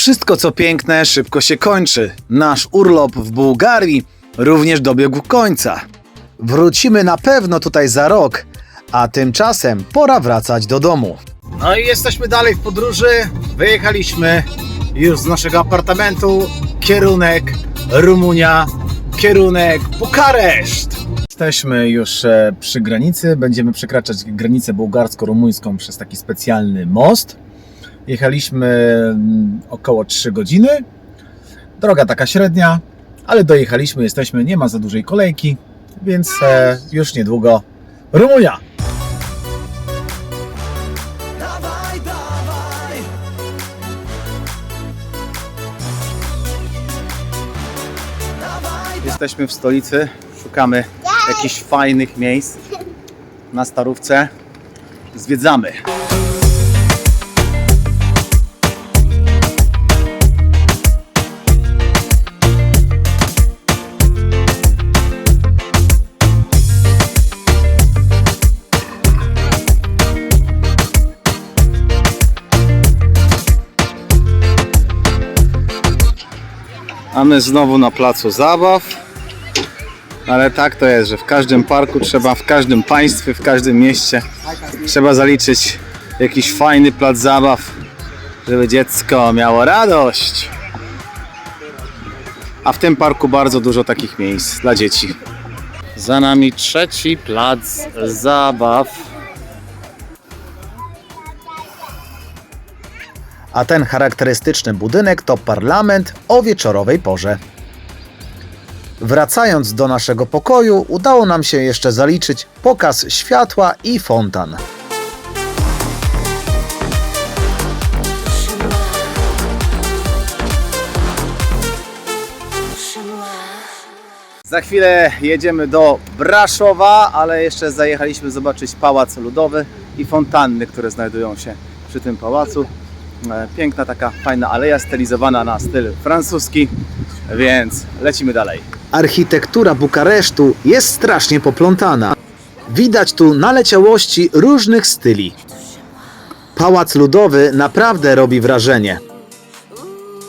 Wszystko co piękne szybko się kończy. Nasz urlop w Bułgarii również dobiegł końca. Wrócimy na pewno tutaj za rok, a tymczasem pora wracać do domu. No i jesteśmy dalej w podróży. Wyjechaliśmy już z naszego apartamentu. Kierunek Rumunia, kierunek Bukareszt. Jesteśmy już e, przy granicy. Będziemy przekraczać granicę bułgarsko-rumuńską przez taki specjalny most. Jechaliśmy mm, około 3 godziny. Droga taka średnia, ale dojechaliśmy, jesteśmy, nie ma za dużej kolejki, więc e, już niedługo Rumunia. Jesteśmy w stolicy, szukamy jakichś fajnych miejsc na Starówce. Zwiedzamy. A my znowu na placu zabaw. Ale tak to jest, że w każdym parku trzeba, w każdym państwie, w każdym mieście trzeba zaliczyć jakiś fajny plac zabaw, żeby dziecko miało radość. A w tym parku bardzo dużo takich miejsc dla dzieci. Za nami trzeci plac zabaw. A ten charakterystyczny budynek to parlament o wieczorowej porze. Wracając do naszego pokoju, udało nam się jeszcze zaliczyć pokaz światła i fontan. Za chwilę jedziemy do Braszowa, ale jeszcze zajechaliśmy zobaczyć Pałac Ludowy i fontanny, które znajdują się przy tym pałacu. E, Piękna taka fajna aleja stylizowana na styl francuski, więc lecimy dalej. Architektura Bukaresztu jest strasznie poplątana. Widać tu naleciałości różnych styli. Pałac Ludowy naprawdę robi wrażenie.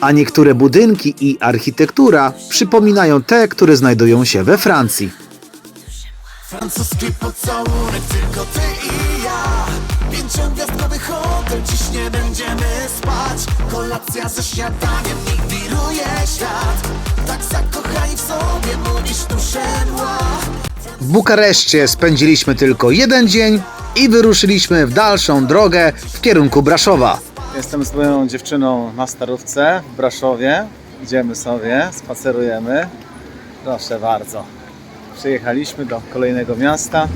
A niektóre budynki i architektura przypominają te, które znajdują się we Francji. Francuski pocałunek Tylko ty i ja Pięciogwiazdkowy hotel Dziś nie będziemy spać Kolacja ze śniadaniem Niech wiruje świat Tak zakochani w sobie Mówisz duszę mła W Bukareszcie spędziliśmy tylko jeden dzień i wyruszyliśmy w dalszą drogę w kierunku Braszowa. Jestem z moją dziewczyną na Starówce w Braszowie. Idziemy sobie, spacerujemy. Proszę bardzo. Przyjechaliśmy do kolejnego miasta.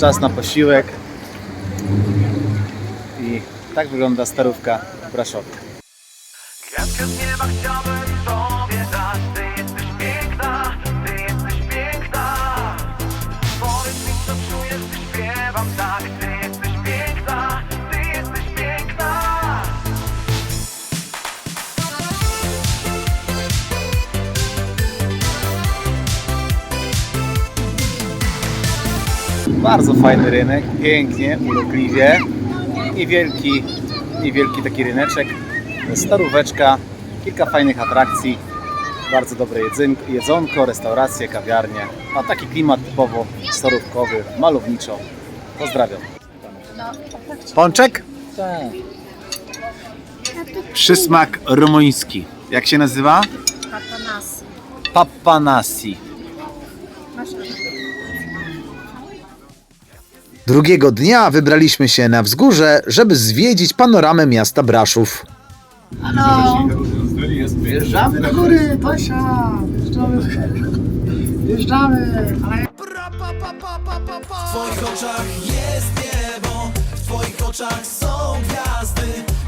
Czas na posiłek. I tak wygląda Starówka w Braszowie. Gwiazdkę z nieba chciałbym Bardzo fajny rynek, pięknie, urokliwie i wielki, i wielki taki ryneczek, staróweczka, kilka fajnych atrakcji, bardzo dobre jedzynko, jedzonko, restauracje, kawiarnie, a taki klimat typowo starówkowy, malowniczo. Pozdrawiam. Pączek? Tak. Przysmak rumuński. Jak się nazywa? Papanasy. Papanasi. Masz Drugiego dnia wybraliśmy się na wzgórze, żeby zwiedzić panoramę miasta Braszów. Wjeżdżamy do góry, Tosia! Wjeżdżamy, wjeżdżamy! Ale. W twoich oczach jest niebo W twoich oczach są gwiazdy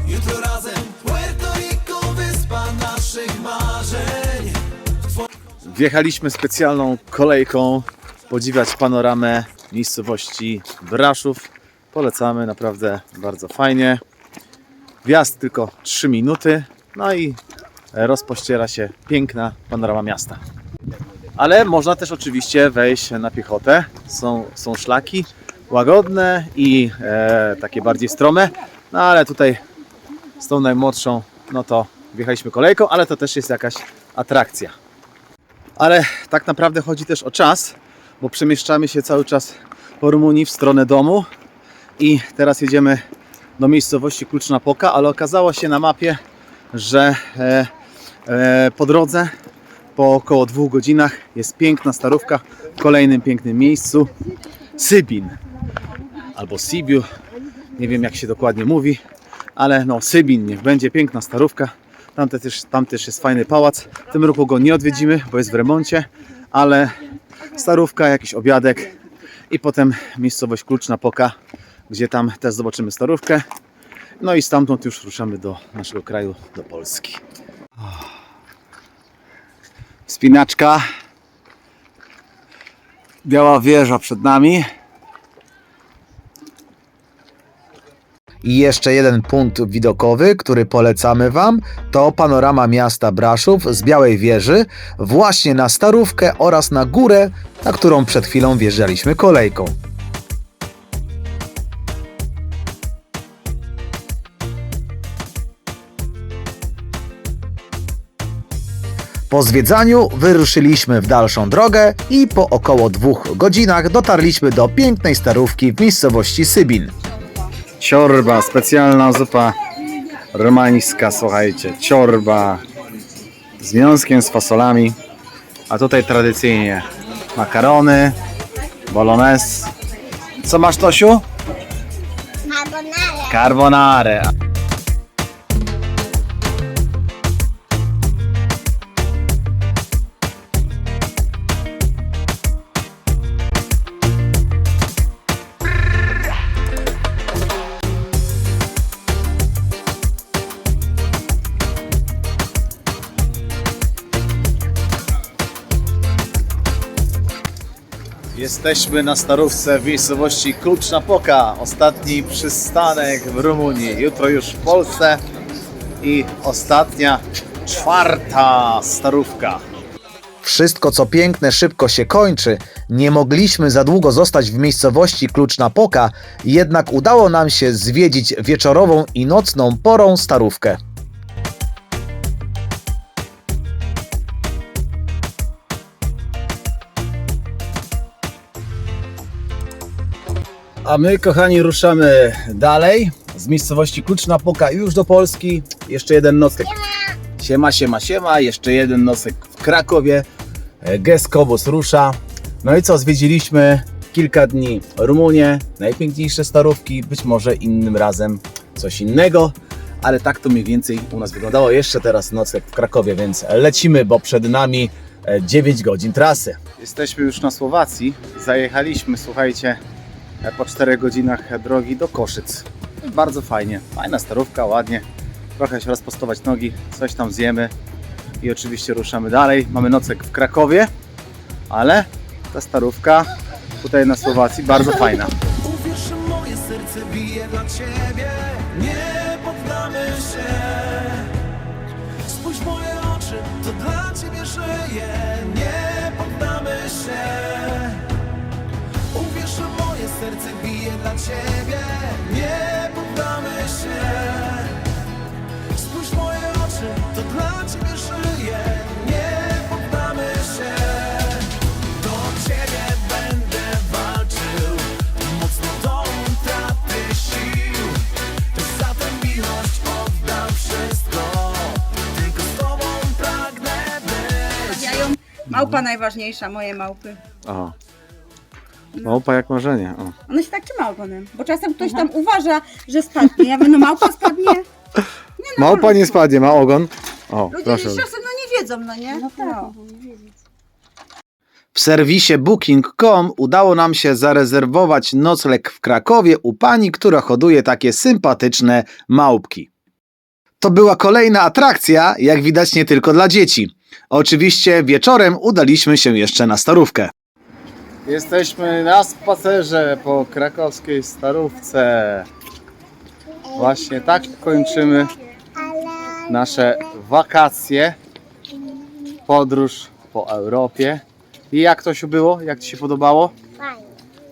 Jutro razem Puerto Rico Wyspa naszych marzeń Wjechaliśmy specjalną kolejką podziwiać panoramę miejscowości Braszów. Polecamy, naprawdę bardzo fajnie. Wjazd tylko 3 minuty, no i rozpościera się piękna panorama miasta. Ale można też oczywiście wejść na piechotę. Są, są szlaki łagodne i e, takie bardziej strome, no ale tutaj z tą najmłodszą, no to wjechaliśmy kolejką, ale to też jest jakaś atrakcja. Ale tak naprawdę chodzi też o czas, bo przemieszczamy się cały czas po Rumunii w stronę domu. I teraz jedziemy do miejscowości Kluczna Poka, ale okazało się na mapie, że e, e, po drodze po około dwóch godzinach jest piękna starówka w kolejnym pięknym miejscu. Sybin. Albo Sibiu, nie wiem jak się dokładnie mówi, ale no Sybin niech będzie. Piękna starówka. Tam też, tam też jest fajny pałac. W tym roku go nie odwiedzimy, bo jest w remoncie, ale starówka, jakiś obiadek i potem miejscowość Kluczna Poka, gdzie tam też zobaczymy starówkę. No i stamtąd już ruszamy do naszego kraju, do Polski. Spinaczka. Biała wieża przed nami. I jeszcze jeden punkt widokowy, który polecamy Wam, to panorama miasta Braszów z Białej Wieży, właśnie na Starówkę oraz na górę, na którą przed chwilą wjeżdżaliśmy kolejką. Po zwiedzaniu wyruszyliśmy w dalszą drogę i po około dwóch godzinach dotarliśmy do pięknej starówki w miejscowości Sybin. Ciorba, specjalna zupa romańska, słuchajcie, ciorba z miąskiem, z fasolami, a tutaj tradycyjnie makarony, bolognese. Co masz, Tosiu? Carbonare. Carbonare. Jesteśmy na starówce w miejscowości Kluczna Poka. Ostatni przystanek w Rumunii. Jutro już w Polsce i ostatnia, czwarta starówka. Wszystko co piękne szybko się kończy. Nie mogliśmy za długo zostać w miejscowości Kluczna Poka, jednak udało nam się zwiedzić wieczorową i nocną porą starówkę. A my, kochani, ruszamy dalej z miejscowości Kluczna Poka już do Polski. Jeszcze jeden nocleg. Siema, siema, siema. Jeszcze jeden nocleg w Krakowie. E, Geskobus rusza. No i co, zwiedziliśmy kilka dni Rumunię, najpiękniejsze starówki, być może innym razem coś innego, ale tak to mniej więcej u nas wyglądało. Jeszcze teraz nocleg w Krakowie, więc lecimy, bo przed nami e, 9 godzin trasy. Jesteśmy już na Słowacji. Zajechaliśmy, słuchajcie, e, po 4 godzinach drogi do Koszyc. Bardzo fajnie, fajna starówka, ładnie. Trochę się rozpostować nogi, coś tam zjemy i oczywiście ruszamy dalej. Mamy nocek w Krakowie, ale ta starówka tutaj na Słowacji bardzo fajna. Uwierz, moje serce bije dla ciebie Nie poddamy się Spójrz moje oczy, to dla ciebie żyję bije dla ciebie Nie poddamy się. Spójrz w moje oczy, to dla ciebie żyję? Nie poddamy się. Do ciebie będę walczył Mocno do utraty sił. Za tę miłość oddam wszystko Tylko z tobą pragnę być. Ja ją... Małpa najważniejsza, moje małpy. Małpa jak marzenie. O. One się tak trzymały potem, bo czasem ktoś tam uważa, że spadnie. Ja mówię, no małpa spadnie. Małpa nie spadnie, ma ogon. O, Ludzie proszę. czasem no nie wiedzą, no nie? No tak. W serwisie Booking.com udało nam się zarezerwować nocleg w Krakowie u pani, która hoduje takie sympatyczne małpki. To była kolejna atrakcja, jak widać nie tylko dla dzieci. Oczywiście wieczorem udaliśmy się jeszcze na starówkę. Jesteśmy na spacerze po krakowskiej starówce. Właśnie tak kończymy nasze wakacje, podróż po Europie. I jak to się było? Jak Ci się podobało? Fajnie.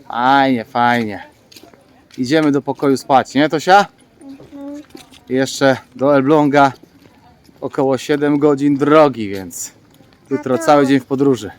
Fajnie, fajnie. Idziemy do pokoju spać, nie Tosia? Jeszcze do Elbląga około 7 godzin drogi, więc jutro cały dzień w podróży.